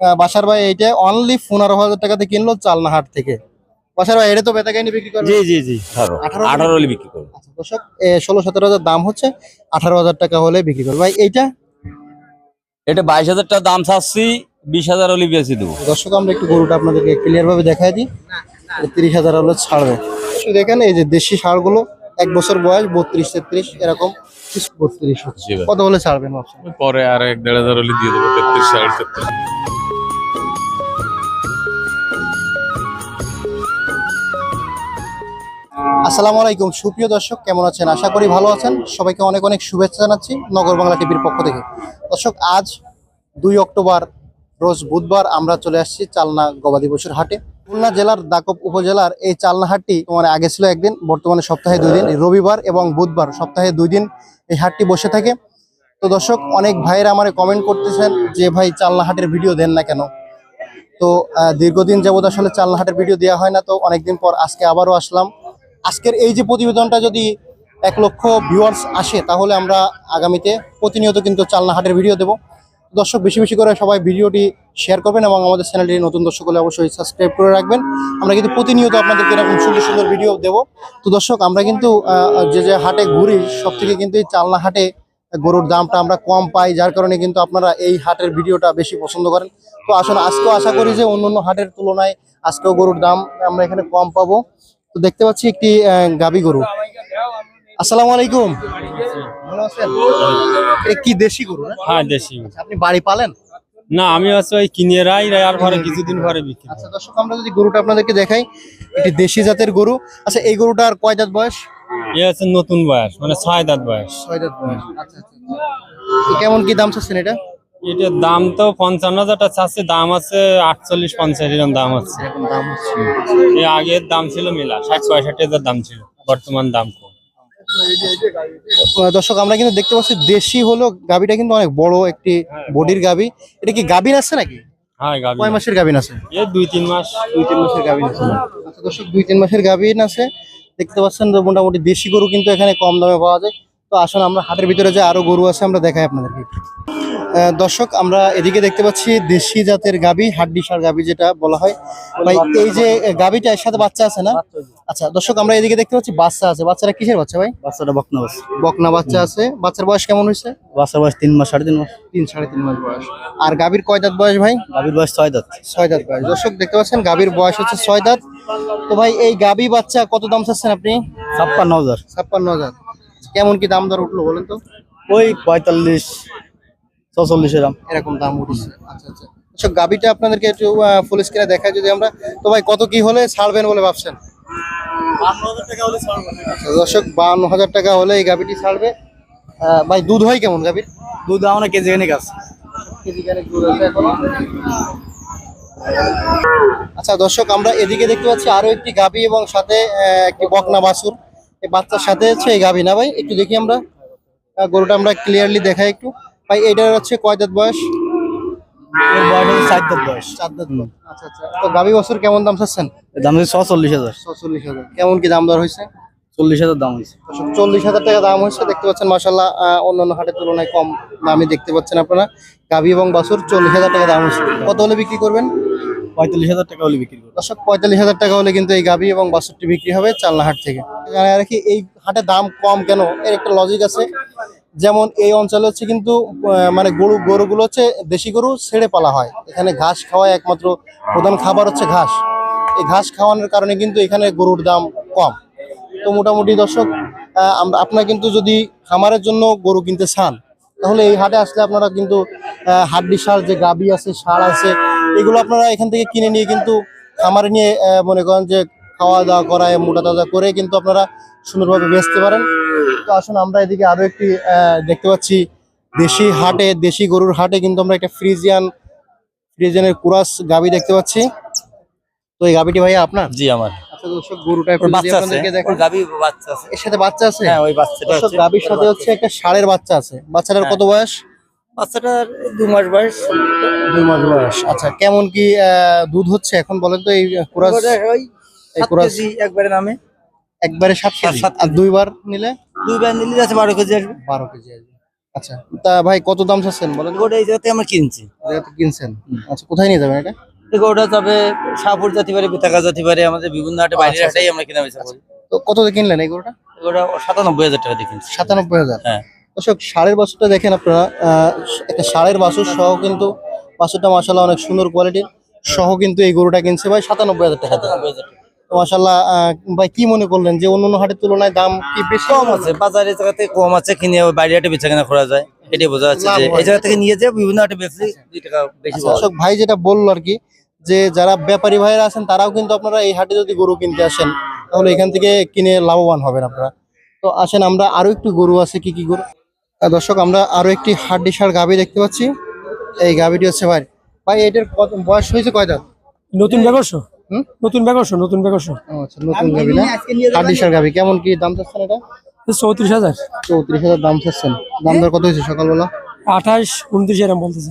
আহ, বাসার ভাই এইটা অনলি পনেরো হাজার টাকাতে কিনলো চালনা হাট থেকে। বাসার ভাই এটা তো বেতা কাহিনী বিক্রি করবে? জি জি জি আঠারো হলে বিক্রি করব। আচ্ছা দর্শক ষোলো সতেরো হাজার দাম হচ্ছে আঠারো হাজার টাকা হলে বিক্রি করবে। ভাই এইটা? এটা বাইশ হাজার টাকা দাম চাচ্ছি বিশ হাজার হলে বেশি দেবো। দর্শক আমরা একটু গরুটা আপনাদেরকে ক্লিয়ার ভাবে দেখাই দিই। তিরিশ হাজার হলে ছাড়বে। দেখেন এই যে দেশি ষাঁড়গুলো এক বছর বয়স বত্রিশ তেত্রিশ এরকম বত্রিশ কত হলে ছাড়বেন পরে আর এক দেড় হাজার হলে দিয়ে দেবো তেত্রিশ সাড়ে তেত্রিশ। আসসালামু আলাইকুম। সুপ্রিয় দর্শক, কেমন আছেন? আশা করি ভালো আছেন। সবাইকে অনেক অনেক শুভেচ্ছা জানাচ্ছি নগর বাংলা টিভির পক্ষ থেকে। দর্শক, আজ দুই অক্টোবর, রোজ বুধবার আমরা চলে আসছি চালনা গবাদি পশুর হাটে। খুলনা জেলার দাকব উপজেলার এই চালনা হাটটি মানে আগে ছিল একদিন, বর্তমানে সপ্তাহে দুই দিন, রবিবার এবং বুধবার সপ্তাহে দুই দিন এই হাটটি বসে থাকে। তো দর্শক, অনেক ভাইয়েরা আমার কমেন্ট করতেছেন যে, ভাই চালনা হাটের ভিডিও দেন না কেন? তো দীর্ঘদিন যাবত আসলে চালনা হাটের ভিডিও দেওয়া হয় না, তো অনেকদিন পর আজকে আবারও আসলাম। আজকের এই যে প্রতিবেদনটা যদি এক লক্ষ ভিউয়ার্স আসে, তাহলে আমরা আগামীতে প্রতিনিয়ত কিন্তু চালনা হাটের ভিডিও দেব। দর্শক, বেশি বেশি করে সবাই ভিডিওটি শেয়ার করবেন এবং আমাদের চ্যানেলটি নতুন দর্শক হলে অবশ্যই সাবস্ক্রাইব করে রাখবেন। আমরা কিন্তু প্রতিনিয়ত আপনাদেরকে এরকম সুন্দর সুন্দর ভিডিও দেব। তো দর্শক, আমরা কিন্তু যে যে হাটে ঘুরি সব থেকে কিন্তু এই চালনা হাটে গরুর দামটা আমরা কম পাই, যার কারণে কিন্তু আপনারা এই হাটের ভিডিওটা বেশি পছন্দ করেন। তো আসলে আজকেও আশা করি যে অন্য অন্য হাটের তুলনায় আজকেও গরুর দাম আমরা এখানে কম পাবো। তো দেখতে পাচ্ছি একটি গাভী গরু। আসসালামু আলাইকুম। ভালো আছেন? এটা কি দেশি গরু না? হ্যাঁ দেশি। আপনি বাড়ি পালেন? না আমি হচ্ছে ওই কিনে রাই আর পরে কিছুদিন পরে বিক্রি আচ্ছা দর্শক আমরা যদি গরুটা আপনাদেরকে দেখাই একটি দেশি জাতের গরু। আচ্ছা এই গরুটার কয় দাঁত বয়স? এ হচ্ছে নতুন বয়স মানে ছয় দাঁত বয়স। ছয় দাঁত বয়স। আচ্ছা আচ্ছা। কেমন কি দাম চাচ্ছেন এটা? এটার দাম তো পঞ্চান্ন হাজার টাকা চাচ্ছে দাম আছে আটচল্লিশ পঞ্চাশ এরকম দাম আছে। এর আগের দাম ছিল মেলা ষাট পঁয়ষট্টি হাজার দাম ছিল বর্তমান দাম কম। দর্শক আমরা কিন্তু দেখতে পাচ্ছি দেশি হলো গাবিটা কিন্তু অনেক বড় একটি বডির গাবি এটা কি গাবিন আছে নাকি? হ্যাঁ কয় মাসের গাবিন আছে? এ দুই তিন মাস দুই তিন মাসের গাবিন আছে। আচ্ছা দর্শক দুই তিন মাসের গাবিন আছে। দেখতে পাচ্ছেন তো মোটামুটি দেশি গরু কিন্তু এখানে কম দামে পাওয়া যায়। তো আসুন আমরা হাটের ভিতরে যে আরও গরু আছে আমরা দেখাই আপনাদেরকে। দর্শক আমরা এদিকে দেখতে পাচ্ছি দেশি জাতের গাবি হাড্ডি সার গাবি যেটা বলা হয়। ভাই এই যে গাবিটা এর সাথে বাচ্চা আছে না? আচ্ছা দর্শক আমরা এদিকে দেখতে পাচ্ছি বাচ্চা আছে। বাচ্চারা কিসের বাচ্চা ভাই? বাচ্চাটা বকনা বাস বকনা বাচ্চা আছে। বাচ্চার বয়স কেমন হয়েছে? বাচ্চার বয়স তিন মাস সাড়ে তিন মাস। তিন সাড়ে তিন মাস বয়স। আর গাবির কয় দাঁত বয়স ভাই? গাবির বয়স ছয় দাঁত। ছয় দাঁত বয়স। দর্শক দেখতে পাচ্ছেন গাবির বয়স হচ্ছে ছয় দাঁত। তো ভাই এই গাবি বাচ্চা কত দাম চাচ্ছেন আপনি? ছাপ্পান্ন হাজার। ছাপ্পান্ন হাজার। কেমন কি দাম দর উঠল বলেন তো? ওই পঁয়তাল্লিশ ছচল্লিশ এরম এরকম দাম উঠছে। আচ্ছা আচ্ছা। দর্শক গাবিটা আপনাদেরকে একটু ফুল স্ক্রিনে দেখায় যদি আমরা। তো ভাই কত কি হলে ছাড়বেন বলে ভাবছেন? আচ্ছা, দর্শক বান্ন হাজার টাকা হলে এই গাবিটি ছাড়বে। আহ, ভাই দুধ হয় কেমন গাবির? দুধ আমরা কেজি খানিক আছে। কেজি খানেক দুধ আছে এখনও। আচ্ছা দর্শক আমরা এদিকে দেখতে পাচ্ছি আরও একটি গাবি এবং সাথে একটি বকনা বাছুর। এই বাচ্চার সাথে হচ্ছে এই গাবি না ভাই? একটু দেখি আমরা। গরুটা আমরা ক্লিয়ারলি দেখাই একটু। ভাই এটার হচ্ছে কয় দাঁত বয়স। আচ্ছা আচ্ছা। তো গাবি বছর কেমন দাম চাচ্ছেন? হাজার। হাজার। কেমন কি দাম দর হয়েছে? চল্লিশ হাজার দাম হয়েছে। চল্লিশ হাজার টাকা দাম হয়েছে। দেখতে পাচ্ছেন মাসাল্লাহ অন্যান্য হাটের তুলনায় কম দেখতে পাচ্ছেন আপনারা। গাভি এবং বাছুর চল্লিশ হাজার টাকা দাম হয়েছে। কত হলে বিক্রি করবেন? পঁয়তাল্লিশ হাজার টাকা হলে বিক্রি দর্শক পঁয়তাল্লিশ হাজার টাকা হলে কিন্তু এই গাভি এবং বাছুরটি বিক্রি হবে চালনা হাট থেকে। জানাই রাখি এই হাটে দাম কম কেন? এর একটা লজিক আছে। যেমন এই অঞ্চলে হচ্ছে কিন্তু মানে গরু, গরুগুলো হচ্ছে দেশি গরু ছেড়ে পালা হয়। এখানে ঘাস খাওয়ায় একমাত্র প্রধান খাবার হচ্ছে ঘাস। এই ঘাস খাওয়ানোর কারণে কিন্তু এখানে গরুর দাম কম। তো মোটামুটি দর্শক আমরা, আপনারা কিন্তু যদি খামারের জন্য গরু কিনতে চান, তাহলে এই হাটে আসলে আপনারা কিন্তু হাড্ডি সার, যে গাবি আছে, সার আছে, এগুলো আপনারা এখান থেকে কিনে নিয়ে কিন্তু খামারে নিয়ে মনে করেন যে খাওয়া দাওয়া করায় মোটা তাজা করে কিন্তু আপনারা সুন্দরভাবে বেচতে পারেন। তো আসুন আমরা এদিকে আরও একটি দেখতে পাচ্ছি দেশি হাটে দেশি গরুর হাটে কিন্তু আমরা একটা ফ্রিজিয়ান ফ্রিজিয়ানের কুরাস গাবি দেখতে পাচ্ছি। তো এই গাবিটি ভাইয়া আপনার? জি আমার। আচ্ছা হ্যাঁ বাচ্চাটার কত বয়স? বাচ্চাটার দু মাস বয়স। দুই মাস বয়স। আচ্ছা কেমন কি আহ, দুধ হচ্ছে এখন বলেন তো এই কুরাস? এই কুরাস? একবারে নামে একবারে সাত কেজি? সাত আর দুইবার নিলে? দুইবার নিলে আছে বারো কেজি আসবে। বারো কেজি আসবে। আচ্ছা তা ভাই কত দাম চাচ্ছেন বলেন? গোটা এই জায়গাতে আমরা কিনছি। এটা কিনছেন। আচ্ছা কোথায় নিয়ে যাবেন এটা? গোটা তবে শাহপুর যেতে পারে বিতাকা যেতে পারে আমাদের বিভিন্ন হাটে বাইরের আচ্ছা, হাটেই আমরা কেনা বেচা করি। তো কত দিয়ে কিনলেন এই গরুটা? গোটা সাতানব্বই হাজার টাকা দিয়ে কিনছি। সাতানব্বই হাজার। হ্যাঁ। দর্শক ষাঁড়ের বাছুরটা দেখেন আপনারা একটা ষাঁড়ের বাছুর সহ কিন্তু বাছুরটা মাসাল্লাহ অনেক সুন্দর কোয়ালিটির সহ কিন্তু এই গরুটা কিনছে ভাই সাতানব্বই হাজার টাকা। মাসাল্লাহ ভাই কি মনে করলেন যে অন্য অন্য হাটের তুলনায় দাম কি বেশি? কম আছে বাজারে এই জায়গাতে কম আছে কিনে বাইরে হাটে বেচা কেনা করা যায় এটাই বোঝা যাচ্ছে যে এই জায়গা থেকে নিয়ে যে বিভিন্ন হাটে বেচলে দুই টাকা বেশি আচ্ছা। দর্শক ভাই যেটা বলল আর কি যে যারা ব্যাপারী ভাইরা আছেন তারাও কিন্তু আপনারা এই হাটে যদি গরু কিনতে আসেন তাহলে এখান থেকে কিনে লাভবান হবেন আপনারা। তো আসেন আমরা আরও একটু গরু আছে কি কি গরু? দর্শক আমরা আরও একটি হাড্ডি সার গাভি দেখতে পাচ্ছি। এই গাভিটি হচ্ছে ভাই ভাই এটার কত বয়স হয়েছে কয় দাঁত নতুন ব্যবস? নতুন ব্যবস নতুন ও আচ্ছা নতুন গাভি না? সার গাভি কেমন কি দাম চাচ্ছেন এটা? চৌত্রিশ হাজার। চৌত্রিশ হাজার দাম চাচ্ছেন। দাম দর কত হয়েছে সকালবেলা? আঠাশ উনত্রিশ এরকম বলতেছে।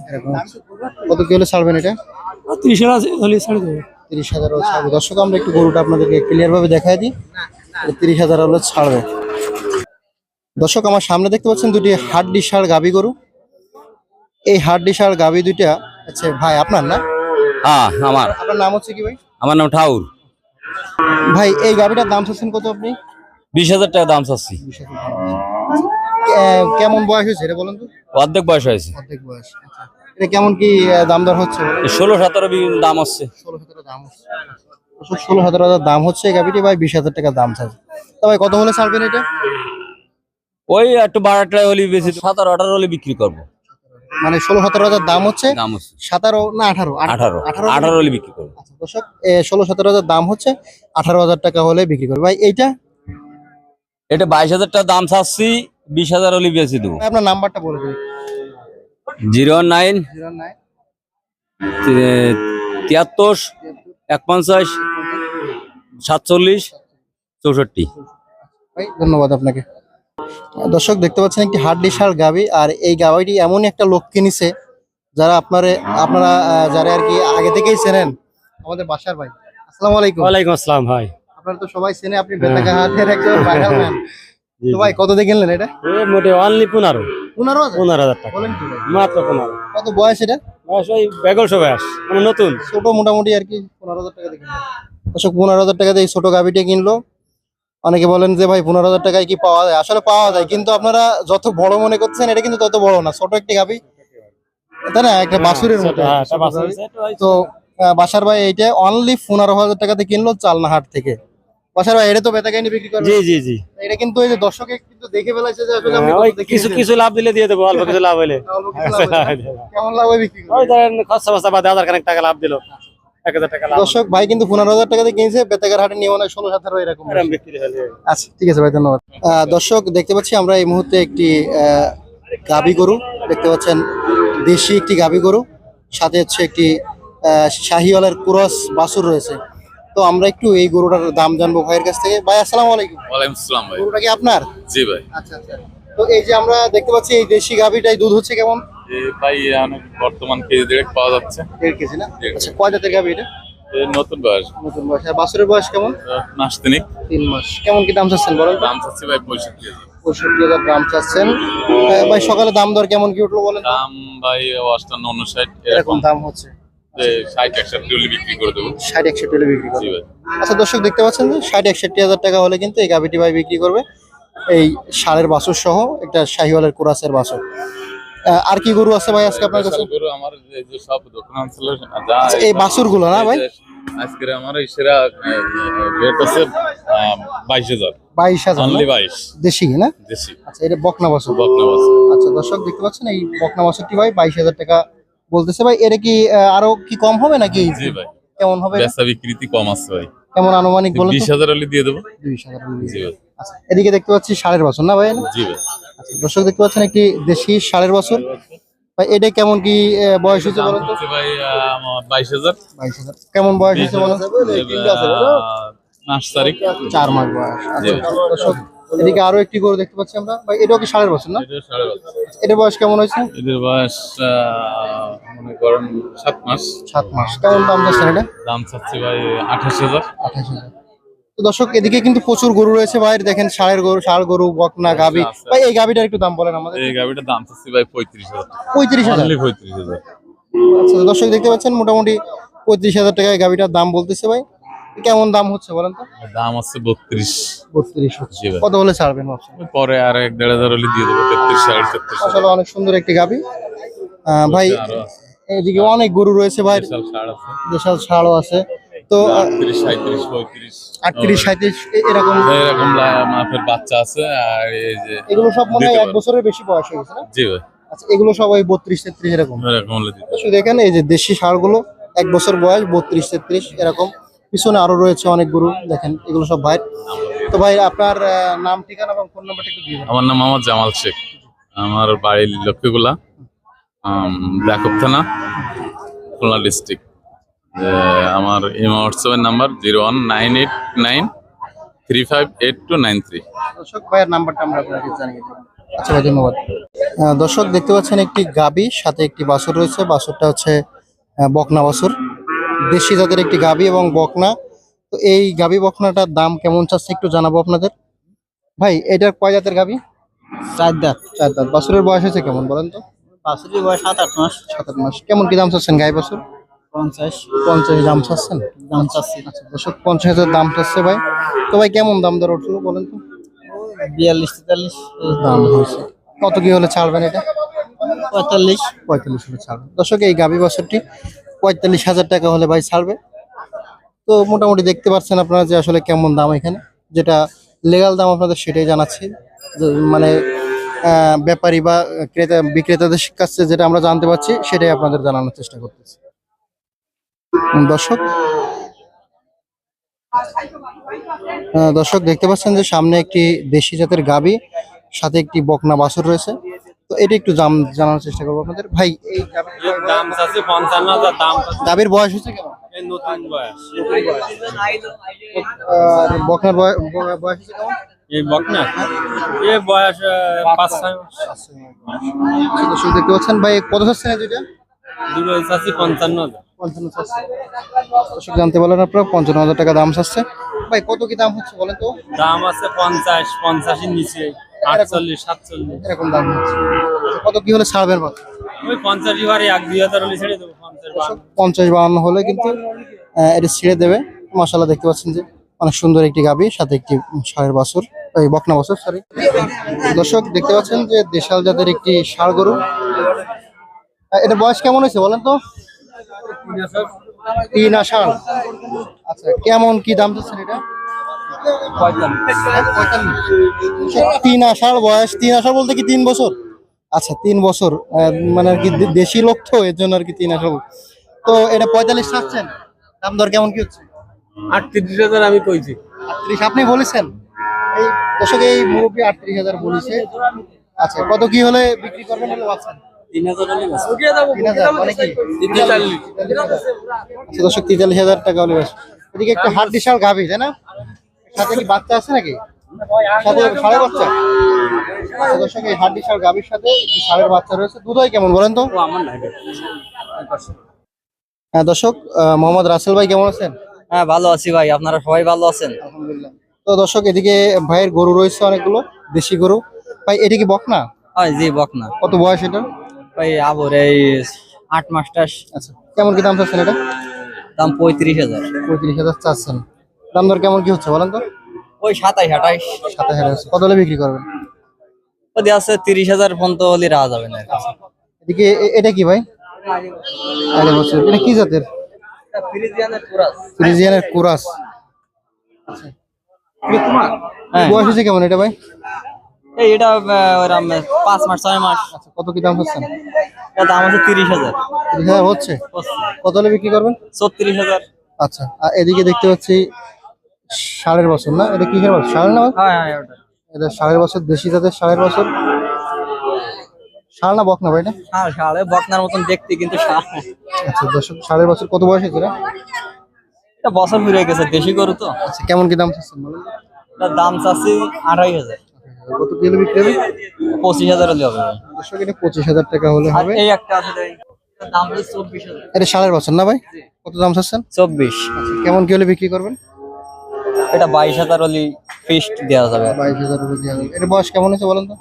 কত কি হলে ছাড়বেন এটা? ত্রিশ হাজার হলে ছাড়ে দেবো। তিরিশ হাজার হলে ছাড়বে। দর্শক আমরা একটু গরুটা আপনাদেরকে ক্লিয়ার ভাবে দেখাই দিই। তিরিশ হাজার হলে ছাড়বে। দর্শক আমার সামনে দেখতে পাচ্ছেন দুটি হাড্ডি সার গাবি গরু। এই হাড্ডি সার গাবি দুইটা আচ্ছা ভাই আপনার না? হ্যাঁ আমার। আপনার নাম হচ্ছে কি ভাই? আমার নাম ঠাউর ভাই এই গাবিটার দাম চাচ্ছেন কত আপনি? বিশ হাজার টাকা দাম চাচ্ছি। কেমন বয়স হয়েছে এটা বলুন তো? অর্ধেক বয়স হয়েছে। অর্ধেক বয়স আচ্ছা। এটা কেমন কি দাম দর হচ্ছে? ষোলো সতেরো বিভিন্ন দাম হচ্ছে। ষোলো সতেরো দাম হচ্ছে। ষোলো সতেরো হাজার দাম হচ্ছে এই গাবিটি ভাই বিশ হাজার টাকা দাম চাচ্ছে তো ভাই কত হলে ছাড়বেন এটা? ওই একটু বারোটা হলে বেশি সতেরো আঠারো হলে বিক্রি করব। মানে ষোলো সতেরো হাজার দাম হচ্ছে দাম হচ্ছে। সাতারো না আঠারো। আঠারো। আঠারো আঠারো হলে বিক্রি করব। আচ্ছা, দর্শক ষোলো সতেরো হাজার দাম হচ্ছে আঠারো হাজার টাকা হলে বিক্রি করবে। ভাই এইটা? এটা বাইশ হাজার টাকা দাম চাচ্ছি বিশ হাজার হলে বেশি দেবো। আপনার নাম্বারটা বলে দিন। জিরো নাইন জিরো নাইন তিয়াত্তর এক পঞ্চাশ সাতচল্লিশ চৌষট্টি। ভাই ধন্যবাদ আপনাকে। দর্শক দেখতে পাচ্ছেন একটি হাড্ডি সার গাবি আর এই গাবিটি এমনই একটা লোক কিনেছে যারা আপনারে আপনারা যারা আর কি আগে থেকেই চেনেন। আমাদের বাসার ভাই। আসসালামু আলাইকুম। ওয়ালাইকুম আসসালাম ভাই। আপনারা তো সবাই চেনে আপনি বেতাকা হাটের একজন ভাইরাল ম্যান তো ভাই কত দিয়ে কিনলেন এটা? এ মোটে অনলি পনেরো। পনেরো হাজার? পনেরো হাজার টাকা। বলেন কি মাত্র পনেরো। কত বয়স এটা? বয়স ওই বেগল আস মানে নতুন। ছোট মোটামুটি আর কি পনেরো হাজার টাকা দিয়ে কিনলো। দর্শক পনেরো হাজার টাকা দিয়ে এই ছোট গাভিটা কিনলো। অনেকে বলেন যে ভাই পনেরো হাজার টাকায় কি পাওয়া যায়? আসলে পাওয়া যায় কিন্তু আপনারা যত বড় মনে করছেন এটা কিন্তু তত বড় না। ছোট একটি গাভি। তাই না? একটা মতো। হ্যাঁ। আছে, এটা ওই- তো বাসার ভাই এইটা অনলি পনেরো হাজার টাকাতে কিনলো চালনা হাট থেকে। বাসার ভাই এটা তো বেতা কাহিনী বিক্রি করবে? জি জি জি। এটা কিন্তু এই যে দর্শকে কিন্তু দেখে ফেলাইছে যে আসলে আপনি হ্যাঁ, কিছু কিছু লাভ দিলে দিয়ে দেবো অল্প কিছু লাভ হলে? কেমন লাভ বিক্রি ওই ধরেন খরচা বস্তা বাদে হাজার খানেক টাকা লাভ দিল। এক হাজার টাকা দর্শক ভাই কিন্তু পনেরো হাজার টাকা দিয়ে কিনছে বেতাকার হাটে নিয়ে হয় ষোলো সতেরো এরকম এরম বিক্রি হলে আচ্ছা ঠিক আছে ভাই ধন্যবাদ। আহ, দর্শক দেখতে পাচ্ছি আমরা এই মুহূর্তে একটি আহ, গাভী গরু দেখতে পাচ্ছেন দেশি একটি গাভী গরু সাথে হচ্ছে একটি আহ, শাহিওয়ালের কুরস বাছুর রয়েছে। তো আমরা একটু এই গরুটার দাম জানব ভাইয়ের কাছ থেকে। ভাই আসসালামু আলাইকুম। ওয়ালাইকুম আসসালাম ভাই। গরুটা কি আপনার? জি ভাই। আচ্ছা আচ্ছা। তো এই যে আমরা দেখতে পাচ্ছি এই দেশি গাভীটাই দুধ হচ্ছে কেমন? ভাই অনেক বর্তমান কেজি দেড়েক পাওয়া যাচ্ছে। দেড় কেজি না? আচ্ছা কয় জাতের গাভী এটা? নতুন বয়স। নতুন বয়স। আর বাছুরের বয়স কেমন? মাস তিনিক তিন মাস। কেমন কি দাম চাচ্ছেন বলেন দাম চাচ্ছি ভাই পঁয়ষট্টি পঁয়ষট্টি হাজার দাম চাচ্ছেন। ভাই সকালে দাম দর কেমন কি উঠল বলেন দাম ভাই অষ্টান্ন উনষাট এরকম এরকম। দাম হচ্ছে। আচ্ছা দর্শক দেখতে পাচ্ছেন যে ষাট একষট্টি হাজার টাকা হলে কিন্তু এই গাভিটি ভাই বিক্রি করবে। এই সারের বাসুর সহ একটা শাহিওয়ালের কোরাসের আহ, আর কি গরু আছে ভাই আজকে আপনার কাছে? গরু আমার এই যে সব দক্ষিণাঞ্চলের আচ্ছা, এই বাছুরগুলো না ভাই? আজকের আমার রেট আছে বাইশ হাজার। বাইশ হাজার বাইশ। দেশি না? দেশি। আচ্ছা এটা বকনা বাছুর বকনা বাস আচ্ছা দর্শক দেখতে পাচ্ছেন এই বকনা বাছুরটি ভাই বাইশ হাজার টাকা বলতেছে। ভাই এটা কি আরও কি কম হবে নাকি? জি ভাই। কেমন হবে? বেচা বিক্রিতি কম আছে ভাই। কেমন আনুমানিক বলেন বিশ হাজার হলে দিয়ে দেবো। বিশ হাজার জি ভাই। আচ্ছা এদিকে দেখতে পাচ্ছি ষাঁড়ের বাছুর না ভাই? জি ভাই। দর্শক দেখতে পাচ্ছেন একটি দেশি ষাঁড়ের বাছুর। ভাই এটা কেমন কি বয়স হয়েছে বলেন তো? ভাই আহ, আমার বাইশ হাজার। বাইশ হাজার। কেমন বয়স হয়েছে বলেন? তো? পাঁচ তারিখ। চার মাস বয়স। আচ্ছা দর্শক এদিকে আরও একটি গরু দেখতে পাচ্ছি আমরা। ভাই এটাও কি ষাঁড়ের বছর না? এটা এটার বয়স কেমন হয়েছে? এদের বয়স মনে করেন সাত মাস। সাত মাস। কেমন দাম যাচ্ছে এটা? দাম চাচ্ছি ভাই আঠাশ হাজার। আঠাশ হাজার। তো দর্শক এদিকে কিন্তু প্রচুর গরু রয়েছে ভাই। দেখেন ষাঁড়ের গরু ষাঁড় গরু বকনা গাবি আচ্ছা। ভাই এই গাবিটার একটু দাম বলেন আমাদের। এই গাড়িটার দাম চাচ্ছি ভাই পঁয়ত্রিশ হাজার পঁয়ত্রিশ হাজার। পঁয়ত্রিশ হাজার। আচ্ছা দর্শক দেখতে পাচ্ছেন মোটামুটি পঁয়ত্রিশ হাজার টাকায় গাবিটার দাম বলতেছে ভাই। কেমন দাম হচ্ছে বলেন তো? দাম আছে বত্রিশ। বত্রিশ হচ্ছে। কত হলে ছাড়বেন পরে আর এক দেড় হাজার হলে দিয়ে দেবো তেত্রিশ সাড়ে তেত্রিশ আসলে অনেক সুন্দর একটি গাবি ভাই এদিকে অনেক গরু রয়েছে ভাই। দেশাল ষাঁড়ও আছে। তো আটত্রিশ সাঁত্রিশ পঁয়ত্রিশ। আটত্রিশ সাঁত্রিশ এরকম। এরকম লা- মাপের বাচ্চা আছে আর এই যে এগুলো সব মনে হয় এক বছরের বেশি বয়স হয়ে গেছে না? জি ভাই। আচ্ছা এগুলো সব ওই বত্রিশ তেত্রিশ এরকম। এরকম দেখেন এই যে দেশি ষাঁড়গুলো এক বছর বয়স বত্রিশ তেত্রিশ এরকম। পিছনে আরও রয়েছে অনেক গরু দেখেন এগুলো সব ভাই তো ভাই আপনার নাম ঠিকানা এবং ফোন নাম্বারটা একটু দিয়ে আমার নাম মোহাম্মদ জামাল শেখ। আমার বাড়ির লক্ষ্মীগুলা থানা খুলনা ডিস্ট্রিক্ট। আমার ইমো হোয়াটসঅ্যাপের number zero one nine eight nine three five eight two nine three দর্শক ভাইয়ের নাম্বারটা আমরা আপনাকে জানিয়ে দেবো আচ্ছা ভাই ধন্যবাদ। আহ, দর্শক দেখতে পাচ্ছেন একটি গাবি সাথে একটি বাছুর রয়েছে। বাছুরটা হচ্ছে আহ, বকনা বাছুর দেশি জাতের একটি গাবি এবং বকনা। তো এই গাবি বকনাটার দাম কেমন চাচ্ছে একটু জানাব আপনাদের? ভাই এটার কয় জাতের গাবি? চার দাঁত চার দাঁত বাছুরের বয়স হয়েছে কেমন বলেন তো? বাছুরের বয়স সাত আট মাস। সাত আট মাস। কেমন কি দাম চাচ্ছেন গাই বাছুর পঞ্চাশ পঞ্চাশ দাম চাচ্ছেন? দাম চাচ্ছি আচ্ছা দর্শক পঞ্চাশ হাজার দাম চাচ্ছে ভাই। তো ভাই কেমন দাম দর উঠল বলেন তো? বিয়াল্লিশ তেতাল্লিশ। দাম হয়েছে। কত কি হলে ছাড়বেন এটা? পঁয়তাল্লিশ। পঁয়তাল্লিশ হলে ছাড়বে দর্শক এই গাভী বছরটি পঁয়তাল্লিশ হাজার টাকা হলে ভাই ছাড়বে। তো মোটামুটি দেখতে পাচ্ছেন আপনারা যে আসলে কেমন দাম এখানে। যেটা লেগাল দাম আপনাদের সেটাই জানাচ্ছি। মানে ব্যাপারী বা ক্রেতা বিক্রেতাদের কাছে যেটা আমরা জানতে পারছি সেটাই আপনাদের জানানোর চেষ্টা করতেছি। দর্শক? দর্শক দেখতে পাচ্ছেন যে সামনে একটি দেশি জাতের গাবি সাথে একটি বকনা বাছুর রয়েছে। তো এটা একটু জাম জানানোর চেষ্টা করব আপনাদের। ভাই এই দাম দাম গাভীর বয়স হচ্ছে কেমন? বকনার বয়স হচ্ছে কেমন? এই বকনা? এ বয়স পাঁচ ছয় মাস। আচ্ছা, দেখতে পাচ্ছেন ভাই কত হচ্ছে না দুটো চাচ্ছি পঞ্চান্ন হাজার। পঞ্চান্ন চাচ্ছে দর্শক জানতে পারলেন আপনারা পঞ্চান্ন হাজার টাকা দাম চাচ্ছে ভাই কত কি দাম হচ্ছে বলেন তো? দাম আছে পঞ্চাশ পঞ্চাশের নিচে আটচল্লিশ সাতচল্লিশ। এরকম দাম হচ্ছে। কত কি হলে ছাড়বেন বল? ওই পঞ্চাশ এবারে এক দুই হাজার হলে ছেড়ে দেবো পঞ্চাশ বাহান্ন। হলে কিন্তু এটা ছিঁড়ে দেবে। মশালা দেখতে পাচ্ছেন যে অনেক সুন্দর একটি গাবি সাথে একটি ষাঁড়ের বাছুর এই বকনা বাছুর সরি দর্শক দেখতে পাচ্ছেন যে দেশাল জাতের একটি ষাঁড় গরু। এটা বয়স কেমন হয়েছে বলেন তো? তিন আষাঢ়। আচ্ছা কেমন কি দাম চাচ্ছেন এটা? তিন আষাঢ় বয়স তিন আষাঢ় বলতে কি তিন বছর? আচ্ছা তিন বছর মানে আর কি দেশি লোক তো এর জন্য আর কি তিন আষাঢ়। তো এটা পঁয়তাল্লিশ চাচ্ছেন দাম দর কেমন কি হচ্ছে? আটত্রিশ হাজার আমি কইছি। আটত্রিশ আপনি বলেছেন। এই দর্শক এই মুরব্বী আটত্রিশ হাজার বলেছে। আচ্ছা কত কি হলে বিক্রি করবেন বলে ভাবছেন? তিন হাজার হলে ব্যাস। তিন হাজার মানে কি? আচ্ছা দর্শক তেতাল্লিশ হাজার টাকা হলে এদিকে একটা হাট বিশাল গাভি তাই না? সাথে কি বাচ্চা আছে নাকি? সাথে বাচ্চা? আচ্ছা দর্শক এই হাট বিশাল গাভির সাথে ষাঁড়ের বাচ্চা রয়েছে। দুধ হয় কেমন বলেন তো? আমার নাই হ্যাঁ দর্শক আহ, মোহাম্মদ রাসেল ভাই কেমন আছেন? হ্যাঁ ভালো আছি ভাই। আপনারা সবাই ভালো আছেন? আলহামদুলিল্লাহ। তো দর্শক এদিকে ভাইয়ের গরু রয়েছে অনেকগুলো দেশি গরু। ভাই এটা কি বকনা? হয় জি বকনা। কত বয়স এটা? ওই আবর এই আট মাসটাস আচ্ছা কেমন কি দাম চাচ্ছেন এটা? দাম পঁয়ত্রিশ হাজার। পঁয়ত্রিশ হাজার চাচ্ছেন। দাম দর কেমন কি হচ্ছে বলেন তো? ওই সাতাইশ আঠাইশ। সাতাশ হাজার কত হলে বিক্রি করবেন? ওদি আছে তিরিশ হাজার পর্যন্ত হলে রাখা যাবে না। এদিকে এটা কি ভাই? আরে বছর এটা কি জাতের? ফ্রিজিয়ানের কুরাস। আচ্ছা। হ্যাঁ। বয়স হচ্ছে কেমন এটা ভাই? এই এটা ওরম পাঁচ মাস ছয় মাস। আচ্ছা কত কি দাম হচ্ছে? এটা দাম আছে তিরিশ হাজার। হাজার হচ্ছে? কত হলে বিক্রি করবেন? ছত্রিশ হাজার। আচ্ছা আর এদিকে দেখতে পাচ্ছি ষাঁড়ের বছর না? এটা কিসের বছর ষাঁড়ের না? হ্যাঁ হ্যাঁ ওটা। এটা ষাঁড়ের বছর দেশি জাতের ষাঁড়ের বছর। ষাঁড় না বক না ভাই এটা? হ্যাঁ সাড়ে বকনার মতন দেখতে কিন্তু ষাঁড়। আচ্ছা দর্শক ষাঁড়ের বছর কত বয়স হয়েছে এটা? এটা বছর ঘুরে গেছে দেশি গরু তো। আচ্ছা কেমন কি দাম চাচ্ছেন বলেন? দাম চাচ্ছি আড়াই হাজার। কত কি হলে বিক্রি হবে পঁচিশ হাজার হলে হবে দর্শক এটা পঁচিশ হাজার টাকা হলে হবে। এই একটা আছে দাম চব্বিশ হাজার। এটা ষাঁড়ের বছর না ভাই? কত দাম চাচ্ছেন? চব্বিশ। আচ্ছা কেমন কি হলে বিক্রি করবেন? এটা বাইশ হাজার হলি ফিস্ট দেওয়া যাবে। বাইশ হাজার রুপি দেওয়া যাবে। এর বয়স কেমন হয়েছে বলেন তো?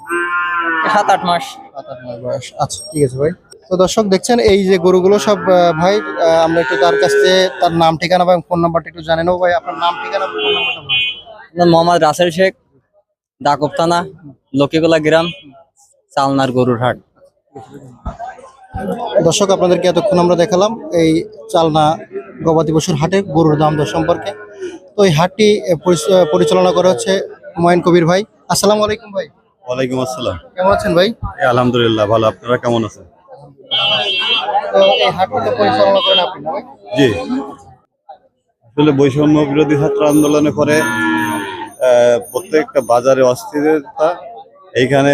সাত আট মাস। সাত আট মাস বয়স। আচ্ছা ঠিক আছে ভাই। তো দর্শক দেখছেন এই যে গরুগুলো সব ভাই আমরা একটু তার কাছ থেকে তার নাম ঠিকানা এবং ফোন নাম্বারটা একটু জানে নেব ভাই। আপনার নাম ঠিকানা ফোন নাম্বারটা। মোহাম্মদ রাসেল শেখ ডাকব থানা লক্ষ্মীগোলা গ্রাম চালনার গরুর হাট। দর্শক আপনাদেরকে এতক্ষণ আমরা দেখালাম এই চালনা গবাদি পশুর হাটে গরুর দাম দর সম্পর্কে। তো এই হাটটি পরিচালনা করা হচ্ছে হুমায়ুন কবির ভাই। আসসালামু আলাইকুম ভাই। ওয়ালাইকুম আসসালাম। কেমন আছেন ভাই? আলহামদুলিল্লাহ ভালো। আপনারা কেমন আছেন? তো এই হাটটি পরিচালনা করেন আপনি জি। আসলে বৈষম্য বিরোধী ছাত্র আন্দোলনের পরে প্রত্যেকটা বাজারে অস্থিরতা এইখানে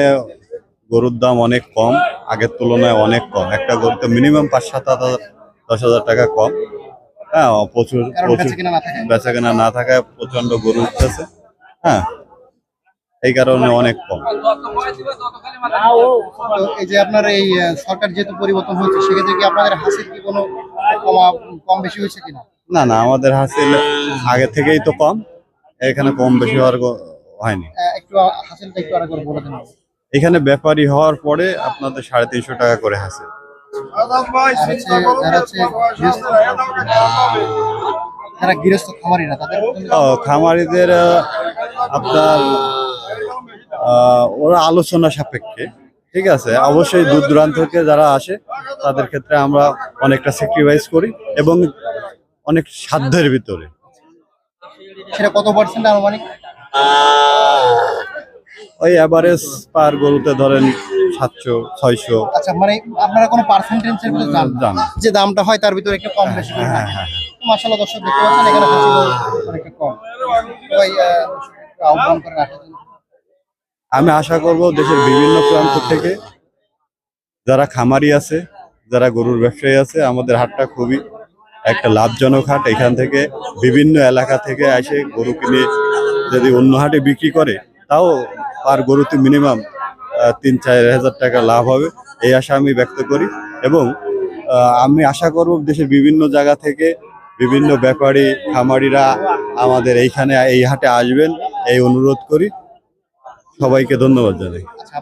গরুর দাম অনেক কম আগের তুলনায় অনেক কম। একটা গরুতে মিনিমাম পাঁচ সাত হাজার দশ হাজার টাকা কম। হ্যাঁ প্রচুর প্রচুর বেচা কেনা না থাকায় প্রচণ্ড গরু উঠতেছে। হ্যাঁ এই কারণে অনেক কম। এই যে আপনার এই সরকার যেহেতু পরিবর্তন হয়েছে সেক্ষেত্রে কি আপনাদের হাসিল কি কোনো কম বেশি হয়েছে কিনা? না না আমাদের হাসিল আগে থেকেই তো কম। এখানে কম বেশি হওয়ার হয়নি। একটু হাসিলটা একটু আরেকবার বলে দেন। এখানে ব্যাপারী হওয়ার পরে আপনাদের সাড়ে তিনশো টাকা করে হাসিল। যারা গৃহস্থ খামারিরা তাদের ও, খামারিদের আপনার আহ, ওরা আলোচনা সাপেক্ষে ঠিক আছে? অবশ্যই দূর দূরান্ত থেকে যারা আসে তাদের ক্ষেত্রে আমরা অনেকটা স্যাক্রিফাইস করি এবং অনেক সাধ্যের ভিতরে। সেটা কত পার্সেন্ট আনুমানিক? ওই অ্যাভারেজ পার গরুতে ধরেন সাতশো ছয়শো। আচ্ছা মানে আপনারা কোনো পার্সেন্টেজের ভিতরে জান জান যে দামটা হয় তার ভিতরে একটু কম বেশি করে হ্যাঁ হ্যাঁ মাশাআল্লাহ দর্শক দেখতে পাচ্ছেন এখানে অনেকটা কম। ভাই আহ্বান করেন আমি আশা করব দেশের বিভিন্ন প্রান্ত থেকে যারা খামারি আছে যারা গরুর ব্যবসায়ী আছে আমাদের হাটটা খুবই একটা লাভজনক হাট এখান থেকে বিভিন্ন এলাকা থেকে আসে গরু কিনে যদি অন্য হাটে বিক্রি করে তাও আর গরুতে মিনিমাম তিন চার হাজার টাকা লাভ হবে। এই আশা আমি ব্যক্ত করি এবং আমি আশা করব দেশের বিভিন্ন জায়গা থেকে বিভিন্ন ব্যাপারী খামারিরা আমাদের এইখানে এই হাটে আসবেন এই অনুরোধ করি। সবাইকে ধন্যবাদ জানাই। আচ্ছা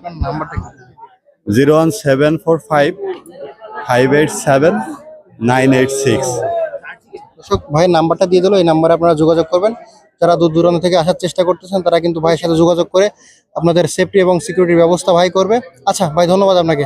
zero one seven four five five eight seven nine eight six. দর্শক ভাইয়ের নাম্বারটা দিয়ে দিলো, এই নাম্বারে আপনারা যোগাযোগ করবেন। যারা দূর দূরান্ত থেকে আসার চেষ্টা করতেছেন, তারা কিন্তু ভাইয়ের সাথে যোগাযোগ করে আপনাদের সেফটি এবং সিকিউরিটির ব্যবস্থা ভাই করবে। আচ্ছা ভাই, ধন্যবাদ আপনাকে।